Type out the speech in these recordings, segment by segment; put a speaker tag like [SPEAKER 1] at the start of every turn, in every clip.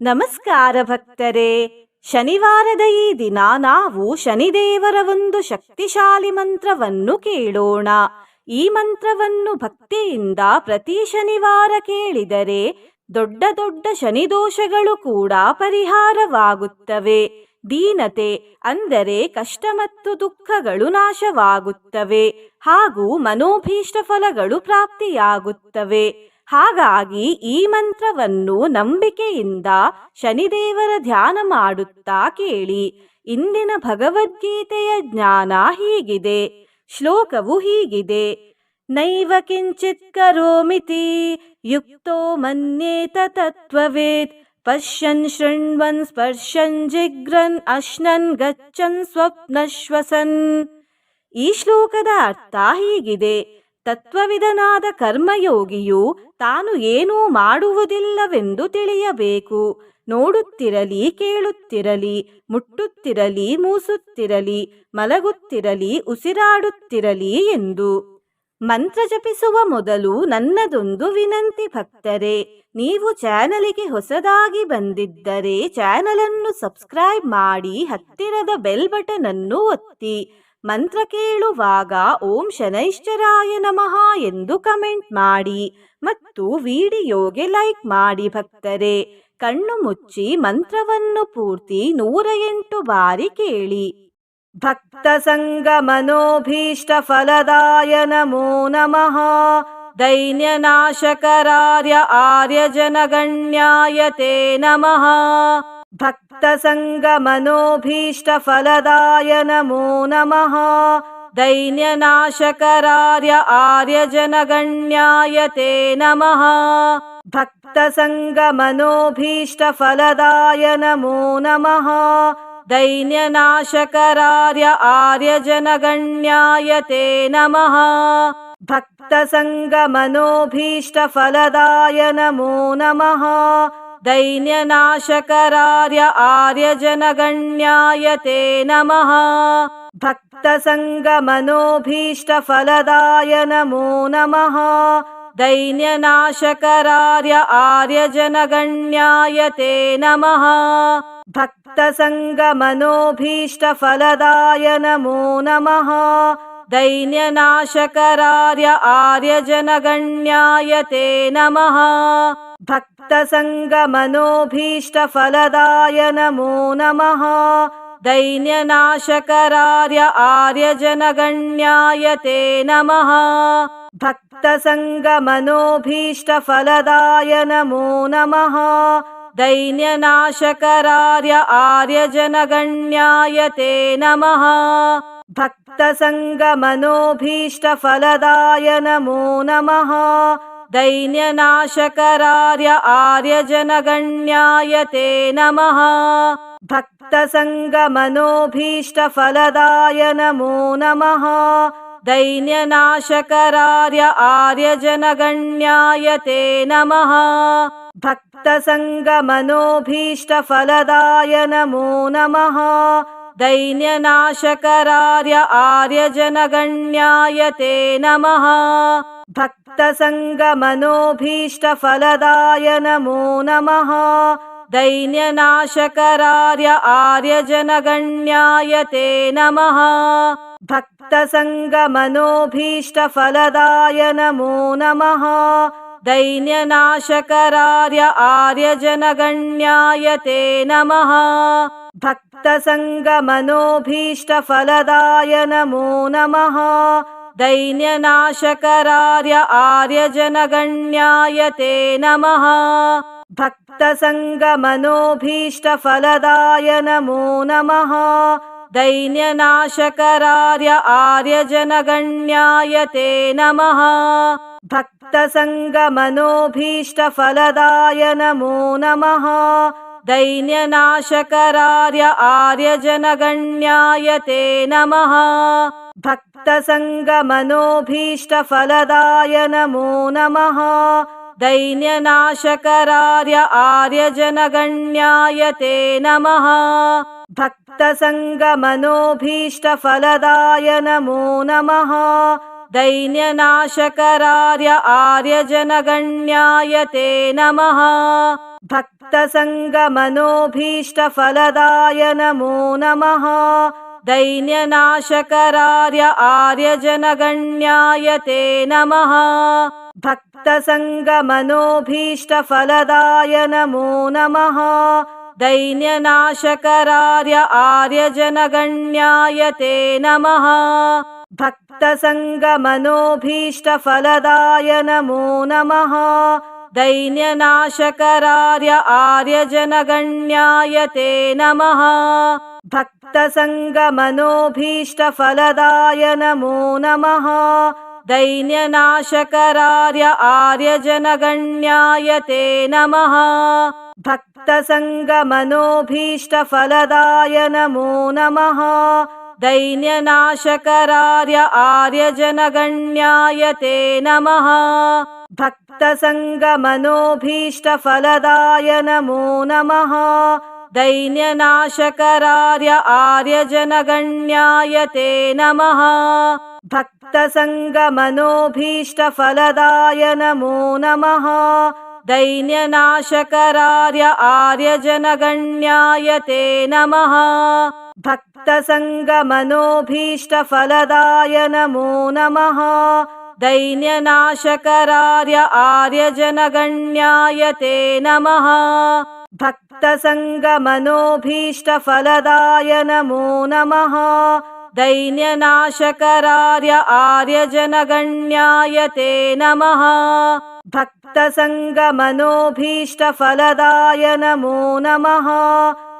[SPEAKER 1] ನಮಸ್ಕಾರ ಭಕ್ತರೇ. ಶನಿವಾರದ ಈ ದಿನ ನಾವು ಶನಿದೇವರ ಒಂದು ಶಕ್ತಿಶಾಲಿ ಮಂತ್ರವನ್ನು ಕೇಳೋಣ. ಈ ಮಂತ್ರವನ್ನು ಭಕ್ತಿಯಿಂದ ಪ್ರತಿ ಶನಿವಾರ ಕೇಳಿದರೆ ದೊಡ್ಡ ದೊಡ್ಡ ಶನಿದೋಷಗಳು ಕೂಡ ಪರಿಹಾರವಾಗುತ್ತವೆ. ದೀನತೆ ಅಂದರೆ ಕಷ್ಟ ಮತ್ತು ದುಃಖಗಳು ನಾಶವಾಗುತ್ತವೆ ಹಾಗೂ ಮನೋಭೀಷ್ಟ ಫಲಗಳು ಪ್ರಾಪ್ತಿಯಾಗುತ್ತವೆ. ಹಾಗಾಗಿ ಈ ಮಂತ್ರವನ್ನು ನಂಬಿಕೆಯಿಂದ ಶನಿದೇವರ ಧ್ಯಾನ ಮಾಡುತ್ತಾ ಕೇಳಿ. ಇಂದಿನ ಭಗವದ್ಗೀತೆಯ ಜ್ಞಾನ ಹೀಗಿದೆ, ಶ್ಲೋಕವು ಹೀಗಿದೆ. ನೈವ ಕಿಂಚಿತ್ ಕರೋಮಿತಿ ಯುಕ್ತೋ ಮನ್ಯೇತ ತತ್ವವೇತ್ ಪಶ್ಯನ್ ಶೃಣ್ವನ್ ಸ್ಪರ್ಶನ್ ಜಿಗ್ರನ್ ಅಶ್ನನ್ ಗಚ್ಚನ್ ಸ್ವಪ್ನಶ್ವಸನ್. ಈ ಶ್ಲೋಕದ ಅರ್ಥ ಹೀಗಿದೆ ತತ್ವವಿಧನಾದ ಕರ್ಮಯೋಗಿಯು ತಾನು ಏನೂ ಮಾಡುವುದಿಲ್ಲವೆಂದು ತಿಳಿಯಬೇಕು. ನೋಡುತ್ತಿರಲಿ, ಕೇಳುತ್ತಿರಲಿ, ಮುಟ್ಟುತ್ತಿರಲಿ, ಮೂಸುತ್ತಿರಲಿ, ಮಲಗುತ್ತಿರಲಿ, ಉಸಿರಾಡುತ್ತಿರಲಿ ಎಂದು. ಮಂತ್ರ ಜಪಿಸುವ ಮೊದಲು ನನ್ನದೊಂದು ವಿನಂತಿ ಭಕ್ತರೆ, ನೀವು ಚಾನಲಿಗೆ ಹೊಸದಾಗಿ ಬಂದಿದ್ದರೆ ಚಾನಲನ್ನು ಸಬ್ಸ್ಕ್ರೈಬ್ ಮಾಡಿ ಹತ್ತಿರದ ಬೆಲ್ ಬಟನ್ ಅನ್ನು ಒತ್ತಿ. ಮಂತ್ರ ಕೇಳುವಾಗ ಓಂ ಶನೈಶ್ಚರಾಯ ನಮಃ ಎಂದು ಕಮೆಂಟ್ ಮಾಡಿ ಮತ್ತು ವಿಡಿಯೋಗೆ ಲೈಕ್ ಮಾಡಿ ಭಕ್ತರೆ. ಕಣ್ಣು ಮುಚ್ಚಿ ಮಂತ್ರವನ್ನು ಪೂರ್ತಿ ನೂರ ಎಂಟು ಬಾರಿ ಕೇಳಿ. ಭಕ್ತ ಸಂಗ ಮನೋಭೀಷ್ಟ ಫಲದಾಯ ನಮೋ ನಮಃ. ದೈನ್ಯನಾಶಕರಾರ್ಯ ಆರ್ಯ ಜನಗಣ್ಯಾಯ ತೇ भक्तसङ्गमनोभीष्टफलदाय नमो नमः। दैन्यनाशकरार्य आर्यजनगण्याय ते नमः। भक्तसङ्गमनोभीष्टफलदाय नमो नमः। दैन्यनाशकरार्य आर्यजनगण्याय ते नमः। भक्तसङ्गमनोभीष्टफलदाय नमो नमः। दैन्यनाशकरार्य आर्यजनगण्याय ते नमः। भक्तसङ्गमनोभीष्टफलदाय नमो नमः। दैन्यनाशकरार्य आर्यजनगण्याय ते नमः। भक्तसङ्गमनोभीष्टफलदाय नमो नमः। दैन्यनाशकरार्य आर्यजनगण्याय ते नमः। भक्तसङ्गमनोभीष्टफलदाय नमो। नमः दैन्यनाशकरार्य आर्यजनगण्याय ते नमः। भक्तसङ्गमनोभीष्टफलदाय नमो। नमः दैन्यनाशकरार्य आर्यजनगण्याय ते नमः। भक्तसङ्गमनोभीष्टफलदाय नमो नमः। दैन्यनाशकरार्य आर्यजनगण्याय ते नमः। भक्तसङ्गमनोभीष्टफलदाय नमो नमः। दैन्यनाशकरार्य आर्यजनगण्याय ते नमः। भक्तसङ्गमनोभीष्टफलदाय नमो नमः। दैन्यनाशकरार्य आर्यजनगण्याय ते नमः। भक्तसङ्गमनोभीष्टफलदाय नमो नमः। दैन्यनाशकरार्य आर्यजनगण्याय ते नमः। भक्तसङ्गमनोभीष्टफलदाय नमो नमः। दैन्यनाशकरार्य आर्यजनगण्याय ते नमः। भक्तसङ्गमनोभीष्टफलदाय नमो नमः। दैन्यनाशकरार्य आर्यजनगण्याय ते नमः। भक्तसङ्गमनोभीष्टफलदाय नमो नमः। दैन्यनाशकरार्य आर्यजनगण्याय ते नमः। भक्तसङ्गमनोभीष्टफलदाय नमो नमः। दैन्यनाशकरार्य आर्यजनगण्याय ते नमः। भक्तसङ्गमनोभीष्टफलदाय नमो नमः। दैन्यनाशकरार्य आर्यजनगण्याय ते नमः भक्तसङ्गमनोभीष्टफलदाय नमो। नमः दैन्यनाशकरार्य आर्यजनगण्याय ते नमः। भक्तसङ्गमनोभीष्टफलदाय नमो। नमः दैन्यनाशकरार्य आर्यजनगण्याय ते नमः। भक्तसङ्गमनोभीष्टफलदाय नमो नमः दैन्यनाशकरार्य आर्यजनगण्याय ते नमः। भक्तसङ्गमनोभीष्टफलदाय नमो नमः। दैन्यनाशकरार्य आर्यजनगण्याय ते नमः। भक्तसङ्गमनोभीष्टफलदाय नमो नमः। दैन्यनाशकरार्य आर्यजनगण्याय ते नमः भक्तसङ्गमनोभीष्टफलदाय नमो। नमः दैन्यनाशकरार्य आर्यजनगण्याय ते नमः। भक्तसङ्गमनोभीष्टफलदाय नमो। नमः दैन्यनाशकरार्य आर्यजनगण्याय ते नमः। भक्तसङ्गमनोभीष्टफलदाय नमो नमः दैन्यनाशकरार्य आर्यजनगण्याय ते नमः। भक्तसङ्गमनोभीष्टफलदाय नमो नमः। दैन्यनाशकरार्य आर्यजनगण्याय ते नमः। भक्तसङ्गमनोभीष्टफलदाय नमो नमः। दैन्यनाशकरार्य आर्यजनगण्याय ते नमः भक्तसङ्गमनोभीष्टफलदाय नमो। नमः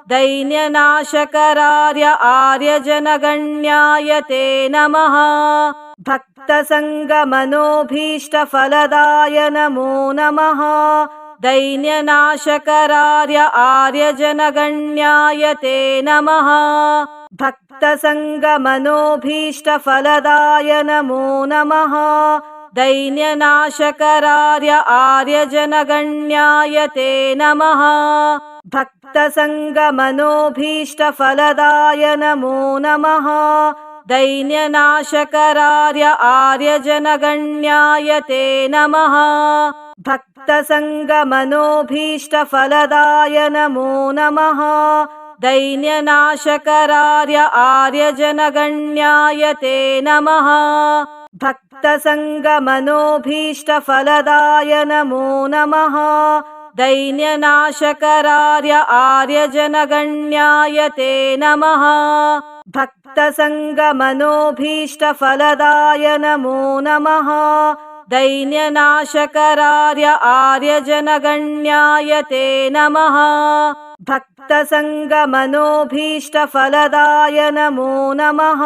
[SPEAKER 1] दैन्यनाशकरार्य आर्यजनगण्याय ते नमः। भक्तसङ्गमनोभीष्टफलदाय नमो। नमः दैन्यनाशकरार्य आर्यजनगण्याय ते नमः। भक्तसङ्गमनोभीष्टफलदाय नमो नमः दैन्यनाशकरार्य आर्यजनगण्याय ते नमः। भक्तसङ्गमनोभीष्टफलदाय नमो नमः। दैन्यनाशकरार्य आर्यजनगण्याय ते नमः। भक्तसङ्गमनोभीष्टफलदाय नमो नमः। दैन्यनाशकरार्य आर्यजनगण्याय ते नमः भक्तसङ्गमनोभीष्टफलदाय नमो। नमः दैन्यनाशकरार्य आर्यजनगण्याय ते नमः। भक्तसङ्गमनोभीष्टफलदाय नमो। नमः दैन्यनाशकरार्य आर्यजनगण्याय ते नमः। भक्तसङ्गमनोभीष्टफलदाय नमो नमः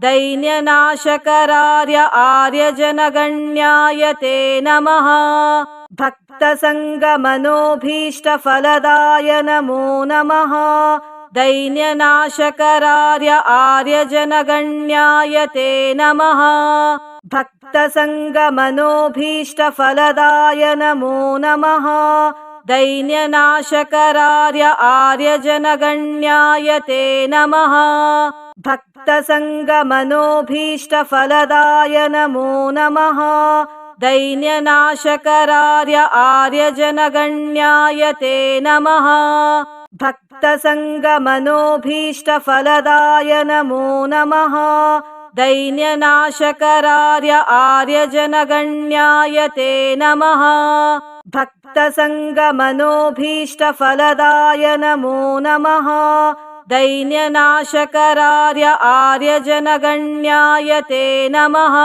[SPEAKER 1] दैन्यनाशकरार्य आर्यजनगण्याय ते नमः। भक्तसङ्गमनोभीष्टफलदाय नमो नमः। दैन्यनाशकरार्य आर्यजनगण्याय ते नमः। भक्तसङ्गमनोभीष्टफलदाय नमो नमः। दैन्यनाशकरार्य आर्यजनगण्याय ते नमः भक्तसङ्गमनोभीष्टफलदाय नमो। नमः दैन्यनाशकरार्य आर्यजनगण्याय ते नमः। भक्तसङ्गमनोभीष्टफलदाय नमो। नमः दैन्यनाशकरार्य आर्यजनगण्याय ते नमः। भक्तसङ्गमनोभीष्टफलदाय नमो नमः दैन्यनाशकरार्य आर्यजनगण्याय ते नमः।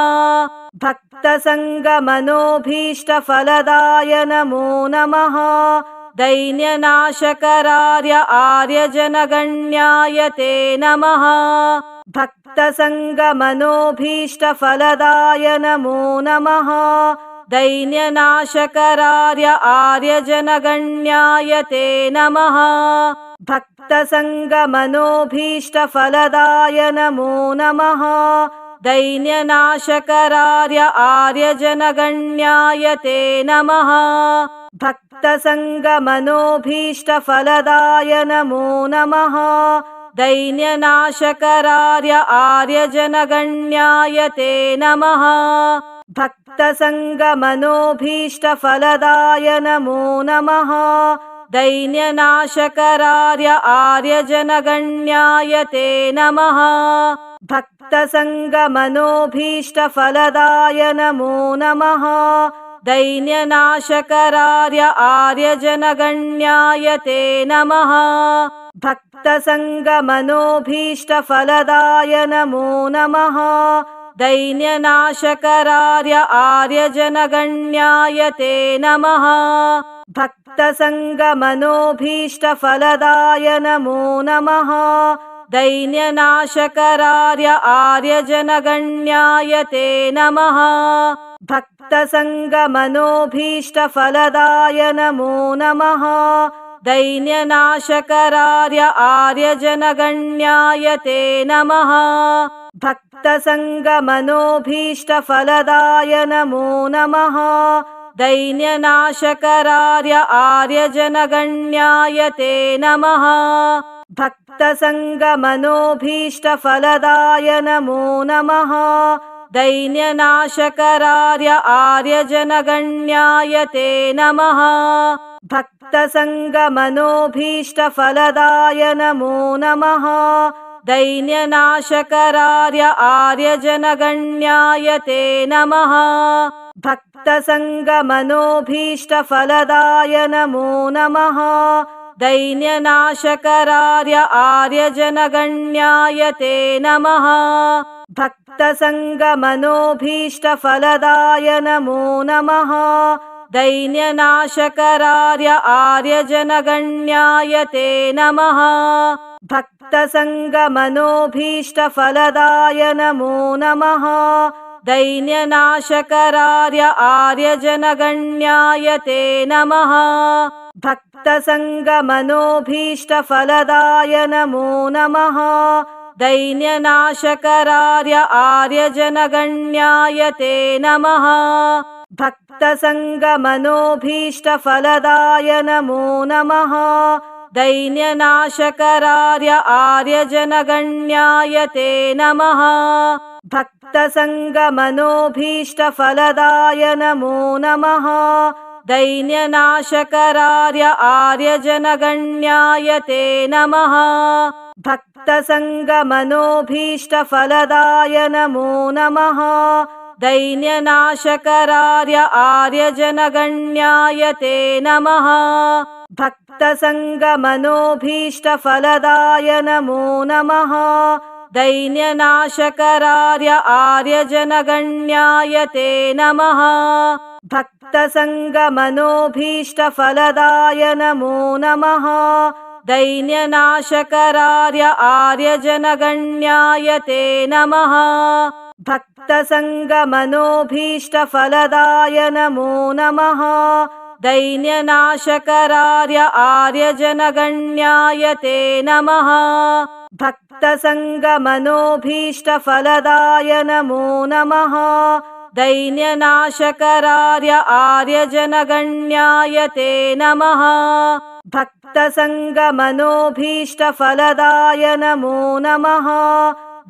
[SPEAKER 1] भक्तसङ्गमनोभीष्टफलदाय नमो नमः। दैन्यनाशकरार्य आर्यजनगण्याय ते नमः। भक्तसङ्गमनोभीष्टफलदाय नमो नमः। दैन्यनाशकरार्य आर्यजनगण्याय ते नमः भक्तसङ्गमनोभीष्टफलदाय नमो। नमः दैन्यनाशकरार्य आर्यजनगण्याय ते नमः। भक्तसङ्गमनोभीष्टफलदाय नमो। नमः दैन्यनाशकरार्य आर्यजनगण्याय ते नमः। भक्तसङ्गमनोभीष्टफलदाय नमो नमः दैन्यनाशकरार्य आर्यजनगण्याय ते नमः। भक्तसङ्गमनोभीष्टफलदाय नमो नमः। दैन्यनाशकरार्य आर्यजनगण्याय ते नमः। भक्तसङ्गमनोभीष्टफलदाय नमो नमः दैन्यनाशकरार्य आर्यजनगण्याय ते नमः। भक्तसङ्गमनोभीष्टफलदाय नमो नमः। दैन्यनाशकरार्य आर्यजनगण्याय ते नमः। भक्तसङ्गमनोभीष्टफलदाय नमो नमः दैन्यनाशकरार्य आर्यजनगण्याय ते नमः। भक्तसङ्गमनोभीष्टफलदाय नमो नमः। दैन्यनाशकरार्य आर्यजनगण्याय ते नमः। भक्तसङ्गमनोभीष्टफलदाय नमो नमः दैन्यनाशकरार्य आर्यजनगण्याय ते नमः। भक्तसङ्गमनोभीष्टफलदाय नमो नमः। दैन्यनाशकरार्य आर्यजनगण्याय ते नमः। भक्तसङ्गमनोभीष्टफलदाय नमो नमः। दैन्यनाशकरार्य आर्यजनगण्याय ते नमः भक्तसङ्गमनोभीष्टफलदाय नमो। नमः दैन्यनाशकरार्य आर्यजनगण्याय ते नमः। भक्तसङ्गमनोभीष्टफलदाय नमो। नमः दैन्यनाशकरार्य आर्यजनगण्याय ते नमः। भक्तसङ्गमनोभीष्टफलदाय नमो नमः दैन्यनाशकरार्य आर्यजनगण्याय ते नमः। भक्तसङ्गमनोभीष्टफलदाय नमो नमः। दैन्यनाशकरार्य आर्यजनगण्याय ते नमः। भक्तसङ्गमनोभीष्टफलदाय नमो नमः दैन्यनाशकरार्य आर्यजनगण्याय ते नमः। भक्तसङ्गमनोभीष्टफलदाय नमो नमः। दैन्यनाशकरार्य आर्यजनगण्याय ते नमः। भक्तसङ्गमनोभीष्टफलदाय नमो नमः दैन्यनाशकरार्य आर्यजनगण्याय ते नमः। भक्तसङ्गमनोभीष्टफलदाय नमो नमः। दैन्यनाशकरार्य आर्यजनगण्याय ते नमः। भक्तसङ्गमनोभीष्टफलदाय नमो नमः दैन्यनाशकरार्य आर्यजनगण्याय ते नमः। भक्तसङ्गमनोभीष्टफलदाय नमो नमः। दैन्यनाशकरार्य आर्यजनगण्याय ते नमः। भक्तसङ्गमनोभीष्टफलदाय नमो नमः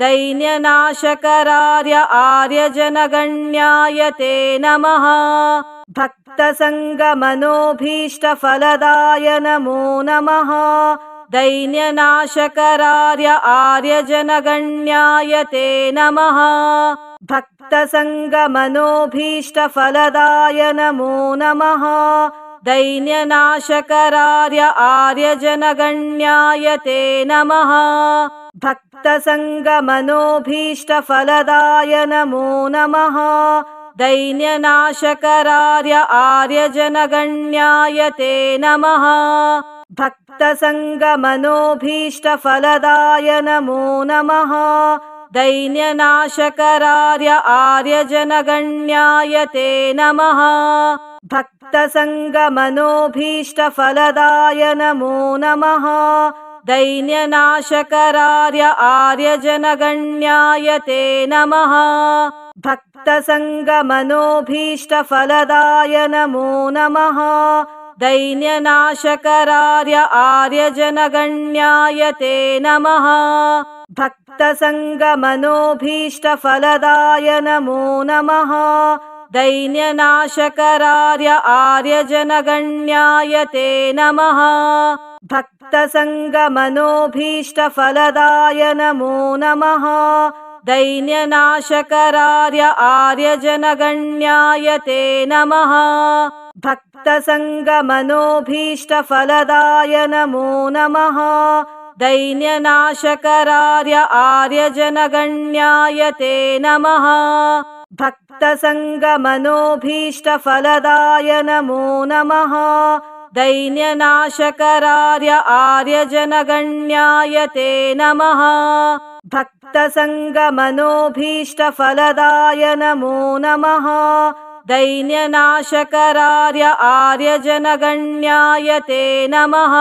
[SPEAKER 1] दैन्यनाशकरार्य आर्यजनगण्याय ते नमः। भक्तसङ्गमनोभीष्टफलदाय नमो नमः। दैन्यनाशकरार्य आर्यजनगण्याय ते नमः। भक्तसङ्गमनोभीष्टफलदाय नमो नमः दैन्यनाशकरार्य आर्यजनगण्याय ते नमः। भक्तसङ्गमनोभीष्टफलदाय नमो नमः। दैन्यनाशकरार्य आर्यजनगण्याय ते नमः। भक्तसङ्गमनोभीष्टफलदाय नमो नमः दैन्यनाशकरार्य आर्यजनगण्याय ते नमः। भक्तसङ्गमनोभीष्टफलदाय नमो नमः। दैन्यनाशकरार्य आर्यजनगण्याय ते नमः। भक्तसङ्गमनोभीष्टफलदाय नमो नमः। दैन्यनाशकरार्य आर्यजनगण्याय ते नमः भक्तसङ्गमनोभीष्टफलदाय नमो। नमः दैन्यनाशकरार्य आर्यजनगण्याय ते नमः। भक्तसङ्गमनोभीष्टफलदाय नमो। नमः दैन्यनाशकरार्य आर्यजनगण्याय ते नमः। भक्तसङ्गमनोभीष्टफलदाय नमो नमः दैन्यनाशकरार्य आर्यजनगण्याय ते नमः। भक्तसङ्गमनोभीष्टफलदाय नमो नमः। दैन्यनाशकरार्य आर्यजनगण्याय ते नमः। भक्तसङ्गमनोभीष्टफलदाय नमो नमः। दैन्यनाशकरार्य आर्यजनगण्याय ते नमः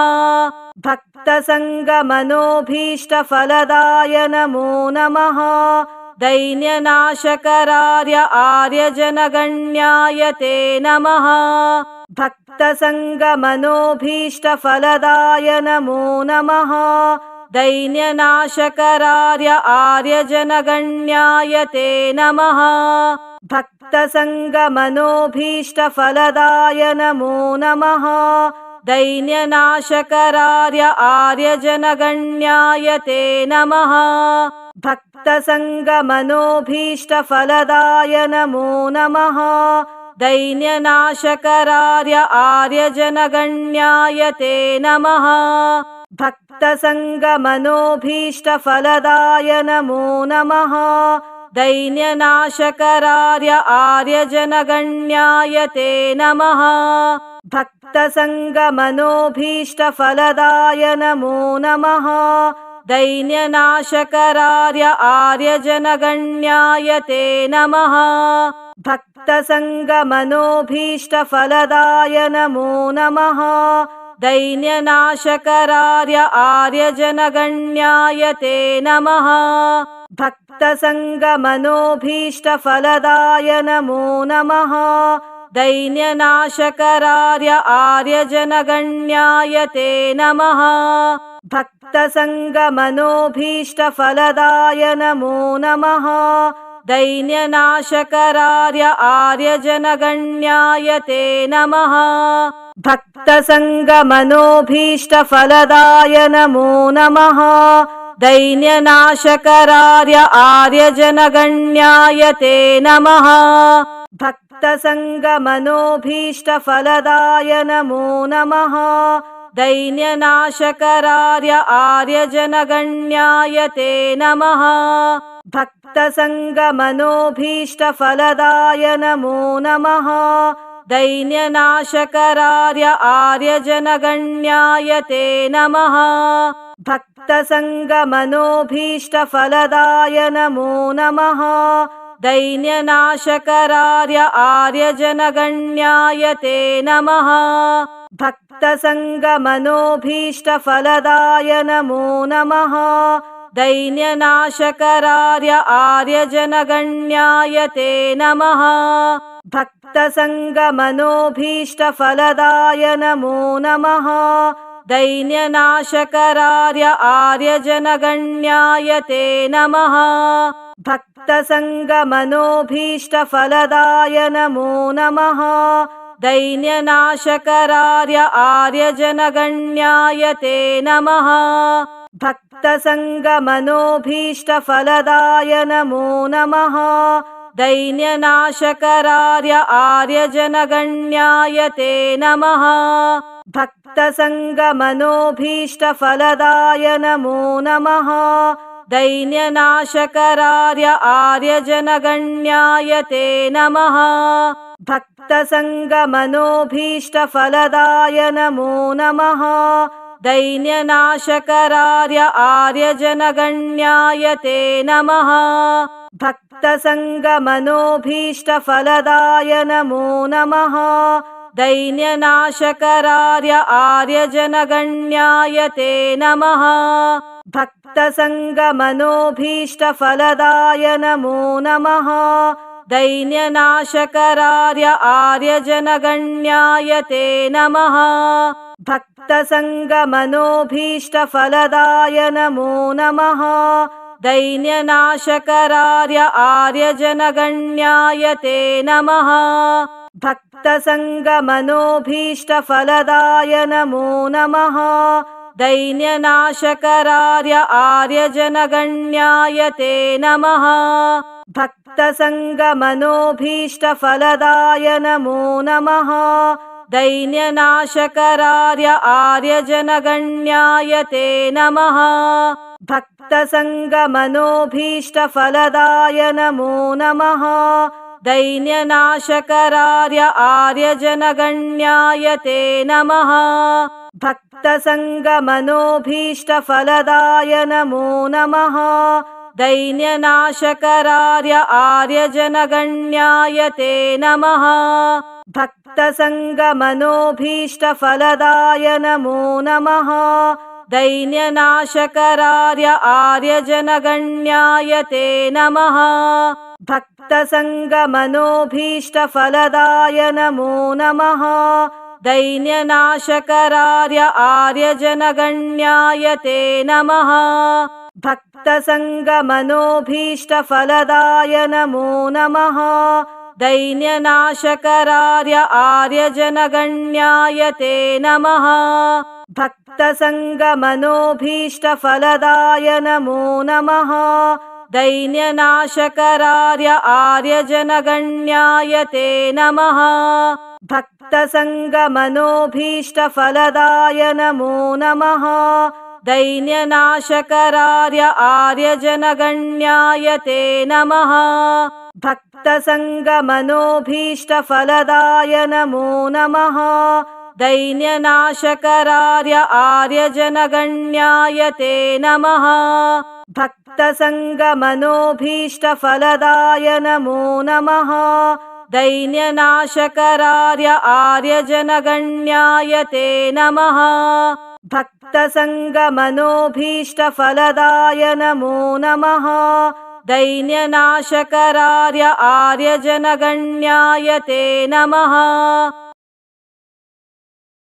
[SPEAKER 1] भक्तसङ्गमनोभीष्टफलदाय नमो। नमः दैन्यनाशकरार्य आर्यजनगण्याय ते नमः। भक्तसङ्गमनोभीष्टफलदाय नमो। नमः दैन्यनाशकरार्य आर्यजनगण्याय ते नमः। भक्तसङ्गमनोभीष्टफलदाय नमो नमः दैन्यनाशकरार्य आर्यजनगण्याय ते नमः। भक्तसङ्गमनोभीष्टफलदाय नमो नमः। दैन्यनाशकरार्य आर्यजनगण्याय ते नमः। भक्तसङ्गमनोभीष्टफलदाय नमो नमः दैन्यनाशकरार्य आर्यजनगण्याय ते नमः। भक्तसङ्गमनोभीष्टफलदाय नमो नमः। दैन्यनाशकरार्य आर्यजनगण्याय ते नमः। भक्तसङ्गमनोभीष्टफलदाय नमो नमः दैन्यनाशकरार्य आर्यजनगण्याय ते नमः। भक्तसङ्गमनोभीष्टफलदाय नमो नमः। दैन्यनाशकरार्य आर्यजनगण्याय ते नमः। भक्तसङ्गमनोभीष्टफलदाय नमो नमः दैन्यनाशकरार्य आर्यजनगण्याय ते नमः। भक्तसङ्गमनोभीष्टफलदाय नमो नमः। दैन्यनाशकरार्य आर्यजनगण्याय ते नमः। भक्तसङ्गमनोभीष्टफलदाय नमो नमः दैन्यनाशकरार्य आर्यजनगण्याय ते नमः। भक्तसङ्गमनोभीष्टफलदाय नमो नमः। दैन्यनाशकरार्य आर्यजनगण्याय ते नमः। भक्तसङ्गमनोभीष्टफलदाय नमो नमः। दैन्यनाशकरार्य आर्यजनगण्याय ते नमः भक्तसङ्गमनोभीष्टफलदाय नमो। नमः दैन्यनाशकरार्य आर्यजनगण्याय ते नमः। भक्तसङ्गमनोभीष्टफलदाय नमो। नमः दैन्यनाशकरार्य आर्यजनगण्याय ते नमः। भक्तसङ्गमनोभीष्टफलदाय नमो नमः दैन्यनाशकरार्य आर्यजनगण्याय ते नमः। भक्तसङ्गमनोभीष्टफलदाय नमो नमः। दैन्यनाशकरार्य आर्यजनगण्याय ते नमः। भक्तसङ्गमनोभीष्टफलदाय नमो नमः। दैन्यनाशकरार्य आर्यजनगण्याय ते नमः भक्तसङ्गमनोभीष्टफलदाय नमो। नमः दैन्यनाशकरार्य आर्यजनगण्याय ते नमः। भक्तसङ्गमनोभीष्टफलदाय नमो। नमः दैन्यनाशकरार्य आर्यजनगण्याय ते नमः। भक्तसङ्गमनोभीष्टफलदाय नमो नमः दैन्यनाशकरार्य आर्यजनगण्याय ते नमः। भक्तसङ्गमनोभीष्टफलदाय नमो नमः। दैन्यनाशकरार्य आर्यजनगण्याय ते नमः। भक्तसङ्गमनोभीष्टफलदाय नमो नमः दैन्यनाशकरार्य आर्यजनगण्याय ते नमः। भक्तसङ्गमनोभीष्टफलदाय नमो नमः। दैन्यनाशकरार्य आर्यजनगण्याय ते नमः। भक्तसङ्गमनोभीष्टफलदाय नमो नमः दैन्यनाशकरार्य आर्यजनगण्याय ते नमः। भक्तसङ्गमनोभीष्टफलदाय नमो नमः। दैन्यनाशकरार्य आर्यजनगण्याय ते नमः। भक्तसङ्गमनोभीष्टफलदाय नमो नमः। दैन्यनाशकरार्य आर्यजनगण्याय ते नमः भक्तसङ्गमनोभीष्टफलदाय नमो। नमः दैन्यनाशकरार्य आर्यजनगण्याय ते नमः। भक्तसङ्गमनोभीष्टफलदाय नमो। नमः दैन्यनाशकरार्य आर्यजनगण्याय ते नमः। भक्तसङ्गमनोभीष्टफलदाय नमो नमः दैन्यनाशकरार्य आर्यजनगण्याय ते नमः। भक्तसङ्गमनोभीष्टफलदाय नमो नमः। दैन्यनाशकरार्य आर्यजनगण्याय ते नमः। भक्तसङ्गमनोभीष्टफलदाय नमो नमः। दैन्यनाशकरार्य आर्यजनगण्याय ते नमः भक्तसङ्गमनोभीष्टफलदाय नमो। नमः दैन्यनाशकरार्य आर्यजनगण्याय ते नमः। भक्तसङ्गमनोभीष्टफलदाय नमो नमः। दैन्यनाशकरार्य आर्यजनगण्याय ते नमः